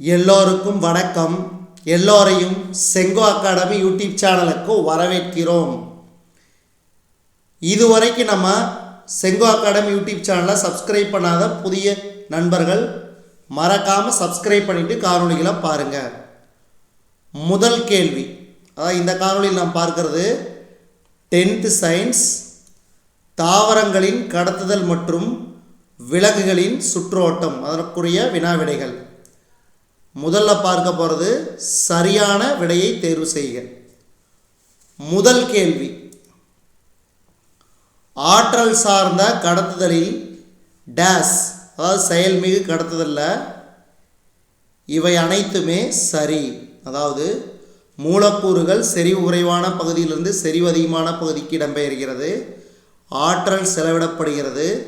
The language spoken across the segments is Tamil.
எல்லோருக்கும் வணக்கம். எல்லோரையும் செங்கோ அகாடமி யூடியூப் சேனலுக்கு வரவேற்கிறோம். இதுவரைக்கும் நம்ம செங்கோ அகாடமி யூடியூப் சேனலை சப்ஸ்கிரைப் பண்ணாத புதிய நண்பர்கள் மறக்காமல் சப்ஸ்கிரைப் பண்ணிட்டு காணொலிகளை பாருங்கள் முதல் கேள்வி. அதாவது இந்த காணொலியில் நாம் பார்க்கறது டென்த்து சயின்ஸ் தாவரங்களின் கடத்துதல் மற்றும் விலங்குகளின் சுற்றோட்டம் அதற்குரிய வினாவிடைகள். முதல்ல பார்க்க போகிறது சரியான விடையை தேர்வு செய்க. முதல் கேள்வி. ஆற்றல் சார்ந்த கடத்துதலில் டேஸ் அதாவது செயல்மிகு கடத்துதலில் இவை அனைத்துமே சரி. அதாவது மூலக்கூறுகள் செறிவு குறைவான பகுதியிலிருந்து செறிவு அதிகமான பகுதிக்கு இடம்பெயர்கிறது. ஆற்றல் செலவிடப்படுகிறது.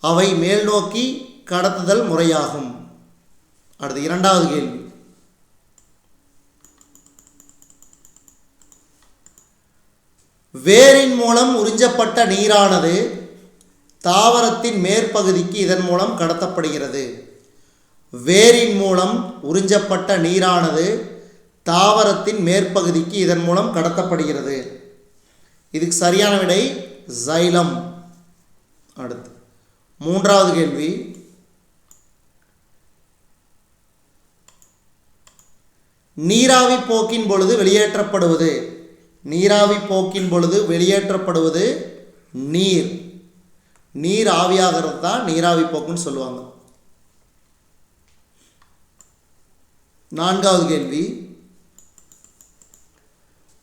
அவை மேல் நோக்கி கடத்துதல் முறையாகும். அடுத்து இரண்டாவது கேள்வி. வேரின் மூலம் உறிஞ்சப்பட்ட நீரானது தாவரத்தின் மேற்பகுதிக்கு இதன் மூலம் கடத்தப்படுகிறது. வேரின் மூலம் உறிஞ்சப்பட்ட நீரானது தாவரத்தின் மேற்பகுதிக்கு இதன் மூலம் கடத்தப்படுகிறது. இதுக்கு சரியான விடை ஜைலம் அடுத்து மூன்றாவது கேள்வி. நீராவி போக்கின் பொழுது வெளியேற்றப்படுவது. நீராவி போக்கின் பொழுது வெளியேற்றப்படுவது நீர். நீர் ஆவியாகிறது தான் நீராவி போக்குன்னு சொல்லுவாங்க. நான்காவது கேள்வி.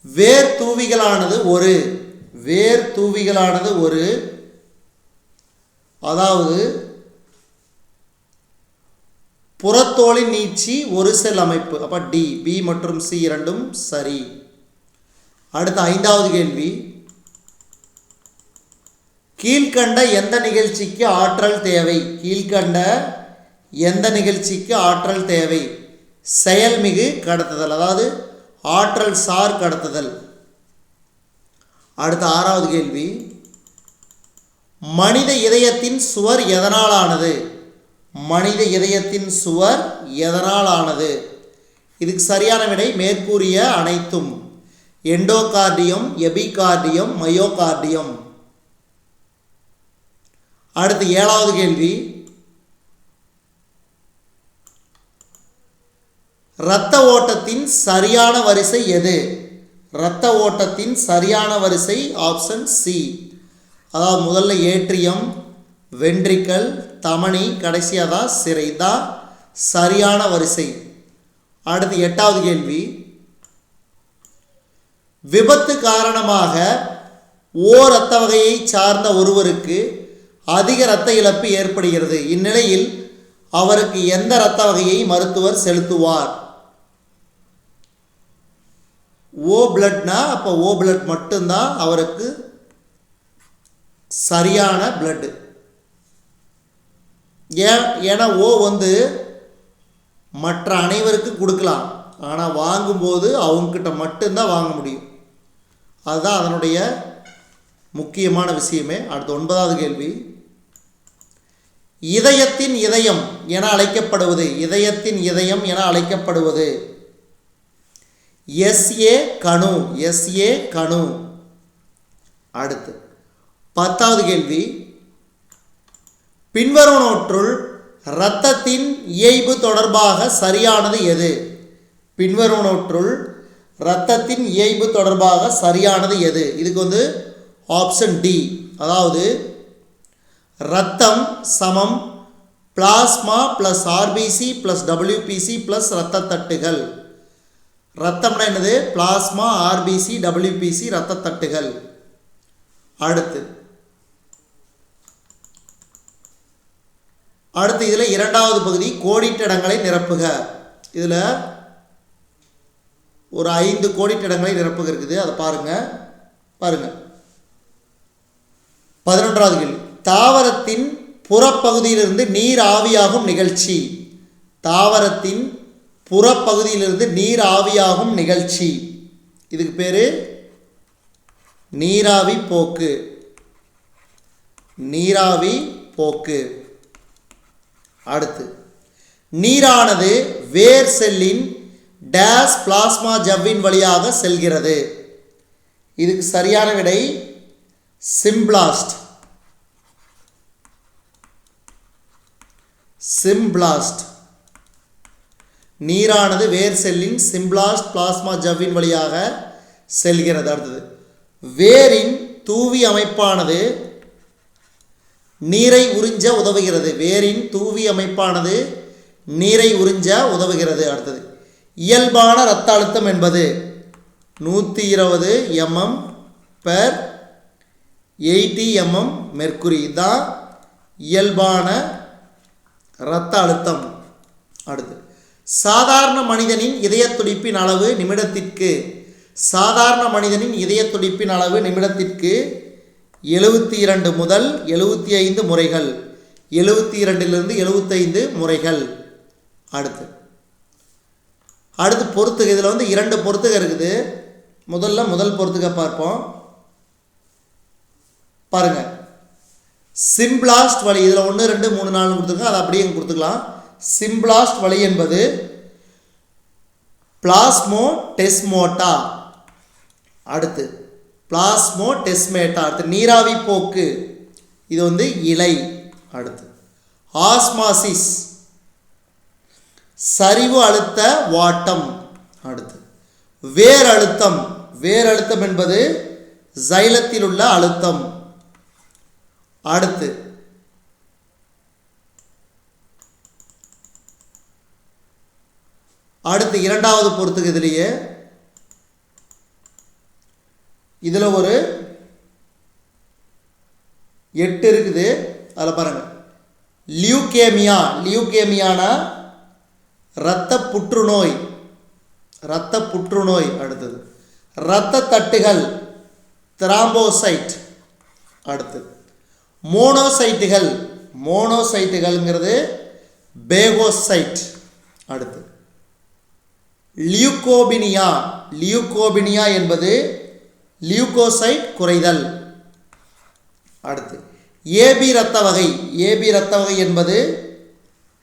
வேர் தூவிகளானது ஒரு. வேர் தூவிகளானது ஒரு. அதாவது புறத்தோலின் நீட்சி ஒரு செல் அமைப்பு. அப்போ டி பி மற்றும் சி இரண்டும் சரி. அடுத்த ஐந்தாவது கேள்வி. கீழ்கண்ட எந்த நிகழ்ச்சிக்கு ஆற்றல் தேவை? கீழ்கண்ட எந்த நிகழ்ச்சிக்கு ஆற்றல் தேவை? செயல்மிகு கடத்துதல் அதாவது ஆற்றல் சார் கடத்துதல். அடுத்த ஆறாவது கேள்வி. மனித இதயத்தின் சுவர் எதனால் ஆனது மனித இதயத்தின் சுவர் எதனால் ஆனது இதுக்கு சரியான விடை மேற்கூறிய அனைத்தும். Endocardium epicardium myocardium. அடுத்து ஏழாவது கேள்வி. இரத்த ஓட்டத்தின் சரியான வரிசை எது? இரத்த ஓட்டத்தின் சரியான வரிசை ஆப்ஷன் சி. அதாவது முதல்ல ஏட்ரியம் வென்ட்ரிக்கல் தமனி கடைசியாக தான் சிறை தான் சரியான வரிசை. அடுத்து எட்டாவது கேள்வி. விபத்து காரணமாக ஓ இரத்த வகையை சார்ந்த ஒருவருக்கு அதிக இரத்த இழப்பு ஏற்படுகிறது. இந்நிலையில் அவருக்கு எந்த இரத்த வகையை மருத்துவர் செலுத்துவார்? ஓ பிளட்னா அப்போ ஓ பிளட் மட்டும்தான் அவருக்கு சரியான பிளட்டு. ஏன் ஏன்னா ஓ வந்து மற்ற அனைவருக்கும் கொடுக்கலாம். ஆனால் வாங்கும்போது அவங்கக்கிட்ட மட்டும்தான் வாங்க முடியும். அதுதான் அதனுடைய முக்கியமான விஷயமே. அடுத்த ஒன்பதாவது கேள்வி. இதயத்தின் இதயம் என அழைக்கப்படுவது. இதயத்தின் இதயம் என அழைக்கப்படுவது. எஸ்ஏ கணு. எஸ்ஏ கணு. அடுத்து பத்தாவது கேள்வி. பின்வருவனவற்றுள் இரத்தத்தின் இயைபு தொடர்பாக சரியானது எது? பின்வருவனவற்றுள் இரத்தத்தின் இயைபு தொடர்பாக சரியானது எது? இதுக்கு வந்து ஆப்ஷன் டி அதாவது இரத்தம் சமம் plasma plus RBC plus WBC plus இரத்த தட்டுகள் ரத்தம்னா என்னது? பிளாஸ்மா ஆர்பிசி டபிள்யூபிசி இரத்த தட்டுகள் அடுத்து. அடுத்து இதில் இரண்டாவது பகுதி கோடிட்டடங்களை நிரப்புக. இதில் ஒரு ஐந்து கோடிட்டடங்களை நிரப்புக இருக்குது. அதை பாருங்கள் பாருங்கள் பதினொன்றாவது கேள்வி. தாவரத்தின் புறப்பகுதியிலிருந்து நீர் ஆவியாகும் நிகழ்ச்சி. தாவரத்தின் புறப்பகுதியிலிருந்து நீர் ஆவியாகும் நிகழ்ச்சி. இதுக்கு பேர் நீராவி போக்கு. நீராவி போக்கு. அடுத்து நீரானது வேர் செல்லின் டேஸ் பிளாஸ்மா ஜவ்வின் வழியாக செல்கிறது. இதுக்கு சரியான விடை சிம்பிளாஸ்ட். சிம்பிளாஸ்ட். நீரானது வேர் செல்லின் சிம்பிளாஸ்ட் பிளாஸ்மா ஜவ்வின் வழியாக செல்கிறது. அடுத்தது வேரின் தூவி அமைப்பானது நீரை உறிஞ்ச உதவுகிறது. வேரின் தூவி அமைப்பானது நீரை உறிஞ்ச உதவுகிறது. அடுத்தது இயல்பான இரத்த அழுத்தம் என்பது நூற்றி இருபது mm per eighty mm mercury தான் இயல்பான இரத்த அழுத்தம். அடுத்து சாதாரண மனிதனின் இதய துடிப்பின் அளவு நிமிடத்திற்கு சாதாரண மனிதனின் இதய துடிப்பின் அளவு நிமிடத்திற்கு எழுபத்தி இரண்டு முதல் எழுபத்தி ஐந்து முறைகள். எழுபத்தி இரண்டிலிருந்து எழுபத்தைந்து முறைகள். அடுத்து. அடுத்து பொறுத்துக. இதில் வந்து இரண்டு பொறுத்துக இருக்குது. முதல்ல முதல் பொறுத்துக பார்ப்போம். பாருங்கள் சிம்பிளாஸ்ட் வழி. இதில் ஒன்று ரெண்டு மூணு நாலு கொடுத்துருக்கோம் அதை அப்படியே கொடுத்துக்கலாம். சிம்பிளாஸ்ட் வழி என்பது பிளாஸ்மோ டெஸ்மோட்டா அடுத்து. பிளாஸ்மோ டெஸ்மேட்டா அடுத்து நீராவி போக்கு இது வந்து இலை. அடுத்து ஆஸ்மாசிஸ். சரிவு அழுத்த வாட்டம். அடுத்து வேர் அழுத்தம் வேர் அழுத்தம் என்பது சைலத்தில் உள்ள அழுத்தம். அடுத்து அடுத்து இரண்டாவது பொறுத்துக்கு இதுலேயே இதில் ஒரு எட்டு இருக்குது. அதில் பாருங்கள் லியூகேமியா. லியூகேமியானா இரத்த புற்றுநோய். இரத்த புற்றுநோய் அடுத்தது. இரத்த தட்டுகள். திராம்போசைட் அடுத்து மோனோசைட்டுகள். மோனோசைட்டுகள்ங்கிறது பேகோசைட் அடுத்து லியூகோபினியா. லியூகோபினியா என்பது லியூகோசைட் குறைதல். அடுத்து ஏபி இரத்த வகை. ஏபி இரத்த வகை என்பது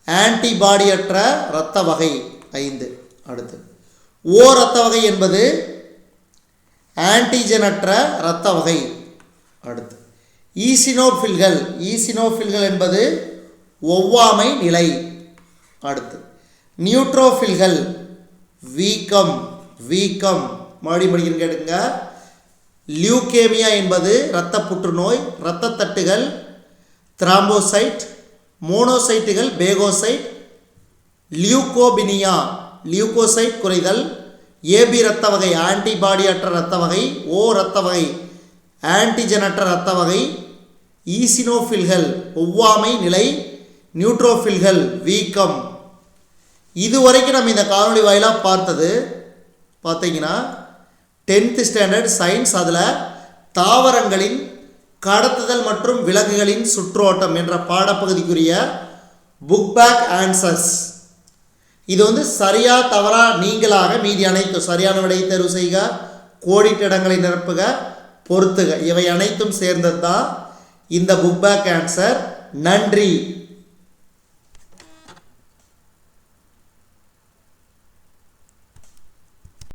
ஆன்டிபாடியற்ற இரத்த வகை. ஐந்து. அடுத்து ஓ இரத்த வகை என்பது ஆன்டிஜனற்ற இரத்த வகை. அடுத்து ஈசினோஃபில்கள் ஈசினோஃபில்கள் என்பது ஒவ்வாமை நிலை. அடுத்து நியூட்ரோஃபில்கள் வீக்கம். வீக்கம். மறுபடியும் படிக்கிறேன் கேட்டுங்க லியூகேமியா என்பது இரத்த புற்றுநோய் இரத்த தட்டுகள் திராம்போசைட் மோனோசைட்டுகள் பேகோசைட் லியூகோபினியா லியூகோசைட் குறைதல் ஏபி இரத்த வகை ஆன்டிபாடி அற்ற இரத்த வகை ஓ இரத்த வகை ஆன்டிஜனற்ற இரத்த வகை ஈசினோஃபில்கள் ஒவ்வாமை நிலை நியூட்ரோஃபில்கள் வீக்கம். இதுவரைக்கும் நம்ம இந்த காணொலி வாயிலாக பார்த்தது பார்த்தீங்கன்னா டென்த்து ஸ்டாண்டர்ட் சயின்ஸ் அதில் தாவரங்களின் கடத்துதல் மற்றும் விலங்குகளின் சுற்றோட்டம் என்ற பாடப்பகுதிக்குரிய புக் பேக் ஆன்சர்ஸ் இது வந்து சரியா தவறா நீங்களாக மீதி அனைத்தும் சரியான விடையை தேர்வு செய்க கோடிட்டிடங்களை நிரப்புக பொறுத்துக இவை அனைத்தும் சேர்ந்தது தான் இந்த புக் பேக் ஆன்சர் நன்றி.